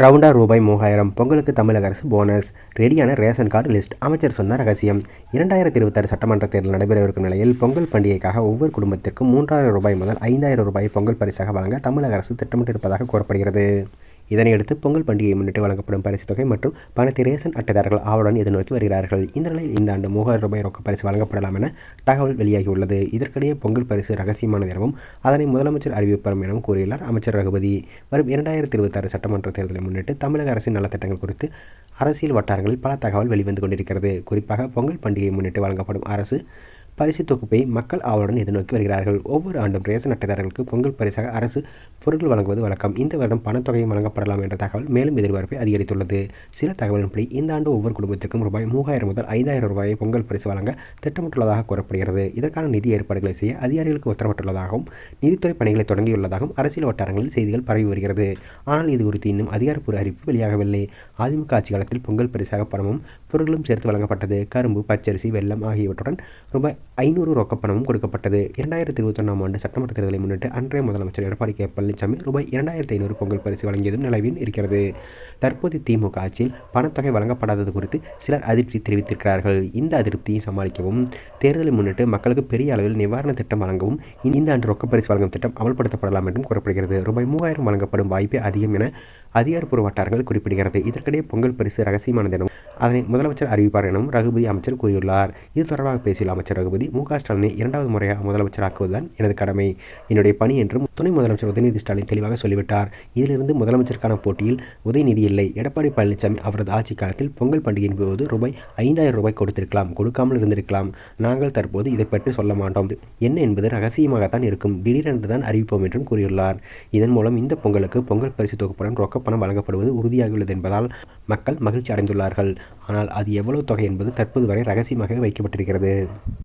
ரவுண்டாக ரூபாய் மூவாயிரம் பொங்கலுக்கு தமிழக அரசு போனஸ். ரெடியான ரேஷன் கார்டு லிஸ்ட். அமைச்சர் சொன்ன ரகசியம். இரண்டாயிரத்தி இருபத்தாறு சட்டமன்ற தேர்தல் நடைபெறவிருக்கும் நிலையில் பொங்கல் பண்டிகைக்காக ஒவ்வொரு குடும்பத்திற்கும் மூன்றாயிரம் ரூபாய் முதல் ஐந்தாயிரம் ரூபாய் பொங்கல் பரிசாக வழங்க தமிழக அரசு திட்டமிட்டிருப்பதாக கூறப்படுகிறது. இதனையடுத்து பொங்கல் பண்டிகையை முன்னிட்டு வழங்கப்படும் பரிசு தொகை மற்றும் பணத்தை ரேஷன் அட்டைதாரர்கள் ஆவலுடன் எதிர்நோக்கி வருகிறார்கள். இந்த நிலையில் இந்த ஆண்டு மூவாயிரம் ரூபாய் ரொக்க பரிசு வழங்கப்படலாம் என தகவல் வெளியாகியுள்ளது. இதற்கிடையே பொங்கல் பரிசு ரகசியமானது எனவும் அதனை முதலமைச்சர் அறிவிப்பார் எனவும் கூறியுள்ளார் அமைச்சர் ரகுபதி. வரும் இரண்டாயிரத்தி இருபத்தாறு சட்டமன்ற தேர்தலை முன்னிட்டு தமிழக அரசின் நலத்திட்டங்கள் குறித்து அரசியல் வட்டாரங்களில் பல தகவல் வெளிவந்து கொண்டிருக்கிறது. குறிப்பாக பொங்கல் பண்டிகையை முன்னிட்டு வழங்கப்படும் அரசு பரிசு தொகுப்பை மக்கள் ஆவலுடன் எதிர்நோக்கி வருகிறார்கள். ஒவ்வொரு ஆண்டும் ரேசன் அட்டைதாரர்களுக்கு பொங்கல் பரிசாக அரசு பொருட்கள் வழங்குவது வழக்கம். இந்த வருடம் பணத்தொகையும் வழங்கப்படலாம் என்ற தகவல் மேலும் எதிர்பார்ப்பை அதிகரித்துள்ளது. சில தகவலின்படி இந்த ஆண்டு ஒவ்வொரு குடும்பத்திற்கும் ரூபாய் மூவாயிரம் முதல் ஐந்தாயிரம் ரூபாயை பொங்கல் பரிசு வழங்க திட்டமிட்டுள்ளதாக கூறப்படுகிறது. இதற்கான நிதி ஏற்பாடுகளை செய்ய அதிகாரிகளுக்கு உத்தரவிட்டுள்ளதாகவும் நிதித்துறை பணிகளை தொடங்கியுள்ளதாகவும் அரசியல் வட்டாரங்களில் செய்திகள் பரவி வருகிறது. ஆனால் இது குறித்து இன்னும் அதிகாரப்பூர்வ அறிவிப்பு வெளியாகவில்லை. அதிமுக ஆட்சி காலத்தில் பொங்கல் பரிசாக பணமும் பொருட்களும் சேர்த்து வழங்கப்பட்டது. கரும்பு பச்சரிசி வெள்ளம் ஆகியவற்றுடன் ரூபாய் ஐநூறு ரொக்கப்பணமும் கொடுக்கப்பட்டது. இரண்டாயிரத்தி இருபத்தொன்னாம் ஆண்டு சட்டமன்ற தேர்தலை முன்னிட்டு அன்றைய முதலமைச்சர் எடப்பாடி கே. பழனிசாமி ரூபாய் இரண்டாயிரத்தி ஐநூறு பொங்கல் பரிசு வழங்கியதும் நிலவில் இருக்கிறது. தற்போது திமுக ஆட்சியில் பணத்தொகை வழங்கப்படாதது குறித்து சிலர் அதிருப்தி தெரிவித்திருக்கிறார்கள். இந்த அதிருப்தியை சமாளிக்கவும் தேர்தலை முன்னிட்டு மக்களுக்கு பெரிய அளவில் நிவாரண திட்டம் வழங்கவும் இந்த ஆண்டு ரொக்க பரிசு வழங்கும் திட்டம் அமல்படுத்தப்படலாம் என்றும் கூறப்படுகிறது. ரூபாய் மூவாயிரம் வழங்கப்படும் வாய்ப்பே அதிகம் என அதிகாரப்பூர்வ வட்டாரங்கள் குறிப்பிடுகிறது. இதற்கிடையே பொங்கல் பரிசு ரகசியமானது எனவும் அதனை முதலமைச்சர் அறிவிப்பார் எனவும் ரகுபதி அமைச்சர் கூறியுள்ளார். இது தொடர்பாக பேசியுள்ள அமைச்சர் ரகுபதி மு க ஸ்டாலினை இரண்டாவது முறையாக முதலமைச்சராக்குவதுதான் எனது கடமை. என்னுடைய பணி என்றும் துணை முதலமைச்சர் உதயநிதி ஸ்டாலின் தெளிவாக சொல்லிவிட்டார். இதிலிருந்து முதலமைச்சருக்கான போட்டியில் உதயநிதி இல்லை. எடப்பாடி பழனிசாமி அவரது ஆட்சி காலத்தில் பொங்கல் பண்டிகையின் போது ரூபாய் ஐந்தாயிரம் ரூபாய் கொடுத்திருக்கலாம். கொடுக்காமல் இருந்திருக்கலாம். நாங்கள் தற்போது இதை பற்றி சொல்ல மாட்டோம். என்ன என்பது ரகசியமாகத்தான் இருக்கும். திடீரென்று தான் அறிவிப்போம் என்றும் கூறியுள்ளார். இதன் மூலம் இந்த பொங்கலுக்கு பொங்கல் பரிசு தொகுப்புடன் ரொக்கப்பணம் வழங்கப்படுவது உறுதியாகியுள்ளது என்பதால் மக்கள் மகிழ்ச்சி அடைந்துள்ளார்கள். ஆனால் அது எவ்வளவு தொகை என்பது தற்போது வரை ரகசியமாகவே வைக்கப்பட்டிருக்கிறது.